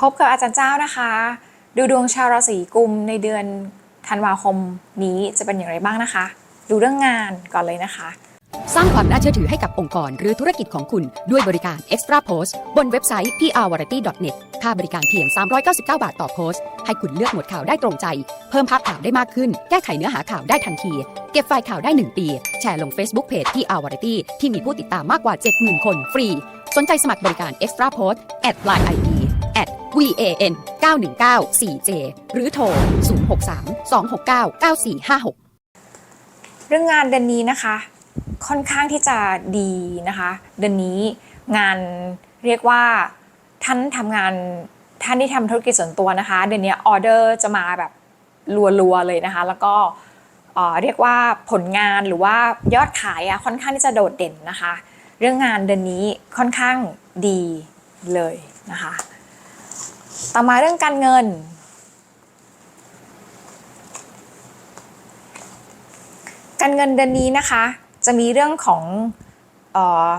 พบกับอาจารย์เจ้านะคะ ดูดวงชาวราศีกุมในเดือนธันวาคมนี้จะเป็นอย่างไรบ้างนะคะ ดูเรื่องงานก่อนเลยนะคะ สร้างความน่าเชื่อถือให้กับองค์กรหรือธุรกิจของคุณด้วยบริการ Extra Post บนเว็บไซต์ prvariety.net ค่าบริการเพียง 399 บาทต่อโพสต์ ให้คุณเลือกหมวดข่าวได้ตรงใจ เพิ่มภาพข่าวได้มากขึ้น แก้ไขเนื้อหาข่าวได้ทันที เก็บไฟล์ข่าวได้ 1 ปี แชร์ลง Facebook Page PR Variety ที่มีผู้ติดตามมากกว่า 70,000 คนฟรี สนใจสมัครบริการ Extra Post at line ID van 919 4j หรือโทร 063 269 9456 เรื่องงานเดือนนี้นะคะ ค่อนข้างที่จะดีนะคะ เดือนนี้งานเรียกว่าท่านทำงานท่านที่ทำธุรกิจส่วนตัวนะคะ เดือนนี้ออเดอร์จะมาแบบรัวๆเลยนะคะ แล้วก็เรียกว่าผลงานหรือว่ายอดขายอะค่อนข้างที่จะโดดเด่นนะคะ เรื่องงานเดือนนี้ค่อนข้างดีเลยนะคะ ต่อมาเรื่องการเงิน การเงินเดือนนี้นะคะ จะมีเรื่องของเออ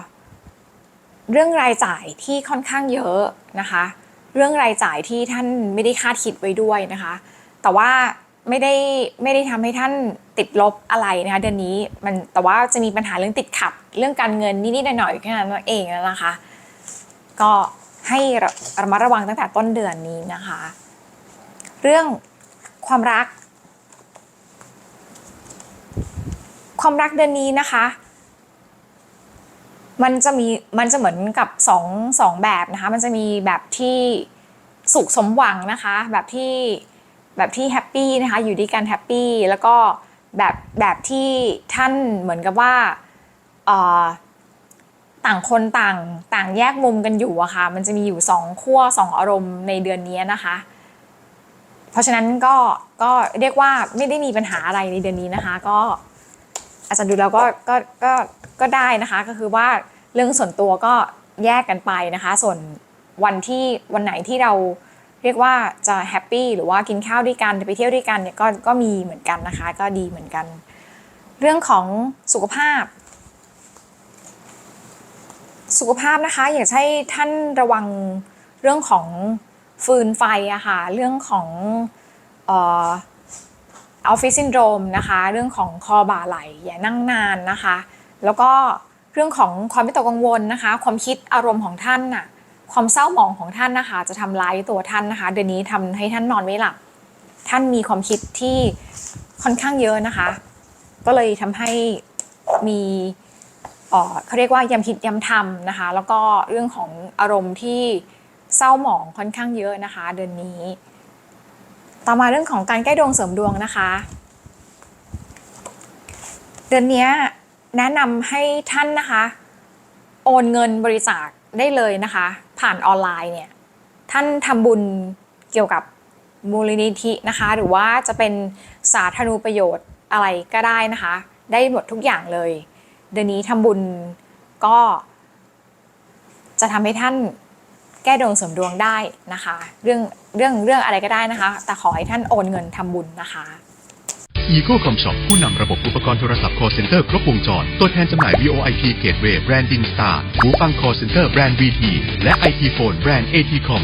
เรื่องรายจ่ายที่ค่อนข้างเยอะนะคะ เรื่องรายจ่ายที่ท่านไม่ได้คาดคิดไว้ด้วยนะคะ แต่ว่าไม่ได้ไม่ได้ทำให้ท่านติดลบอะไรนะคะเดือนนี้มันแต่ว่าจะมีปัญหาเรื่องติดขัด เรื่องการเงินนิดๆหน่อยๆแค่นั้นเองนะคะ ก็ ให้ระรมัดระวังตั้งแต่ต้นเดือนนี้นะคะ เรื่องความรัก ความรักเดือนนี้นะคะ มันจะมีมันจะเหมือนกับสองสองแบบนะคะ มันจะมีแบบที่สุขสมหวังนะคะ แบบที่แบบที่แฮปปี้นะคะ อยู่ด้วยกันแฮปปี้แล้วก็แบบแบบที่ท่านเหมือนกับว่า ต่างคนต่างต่างแยกมุมกันอยู่อะค่ะ มันจะมีอยู่สองขั้วสองอารมณ์ในเดือนนี้นะคะ เพราะฉะนั้นก็ก็เรียกว่าไม่ได้มีปัญหาอะไรในเดือนนี้นะคะ ก็อาจารย์ดูแล้วก็ก็ก็ก็ได้นะคะก็คือว่าเรื่องส่วนตัวก็แยกกันไปนะคะ ส่วนวันที่วันไหนที่เราเรียกว่าจะแฮปปี้หรือว่ากินข้าวด้วยกันไปเที่ยวด้วยกันเนี่ยก็ก็มีเหมือนกันนะคะ ก็ดีเหมือนกัน เรื่องของสุขภาพ สุขภาพนะคะ อยากให้ท่านระวังเรื่องของฟืนไฟอะค่ะ เรื่องของออฟฟิศซินโดรมนะคะ เรื่องของคอบ่าไหลอย่านั่งนานนะคะ แล้วก็เรื่องของความไม่ตกกังวลนะคะ ความคิดอารมณ์ของท่านน่ะ ความเศร้าหมองของท่านนะคะ จะทำร้ายตัวท่านนะคะ เดือนนี้ทำให้ท่านนอนไม่หลับ ท่านมีความคิดที่ค่อนข้างเยอะนะคะ ก็เลยทำให้มี เขาเรียกว่ายำคิดยำทำนะคะ แล้วก็เรื่องของอารมณ์ที่เศร้าหมองค่อนข้างเยอะนะคะ เดือนนี้ ต่อมาเรื่องของการแก้ดวงเสริมดวงนะคะ เดือนนี้แนะนำให้ท่านนะคะ โอนเงินบริจาคได้เลยนะคะ ผ่านออนไลน์เนี่ยท่านทำบุญเกี่ยวกับมูลนิธินะคะ หรือว่าจะเป็นสาธารณูประโยชน์อะไรก็ได้นะคะ ได้หมดทุกอย่างเลย เดือนนี้ทำบุญก็ จะทำให้ท่านแก้ดวงเสริมดวงได้นะคะ เรื่องเรื่องเรื่องอะไรก็ได้นะคะ แต่ขอให้ท่านโอนเงินทำบุญนะคะ Eco Com Shop ผู้นำระบบอุปกรณ์โทรศัพท์ call center ครบวงจร ตัวแทนจำหน่าย VoIP Gateway แบรนด์ Dinstar หูฟัง call center แบรนด์ VT และ IT Phone แบรนด์ ATCom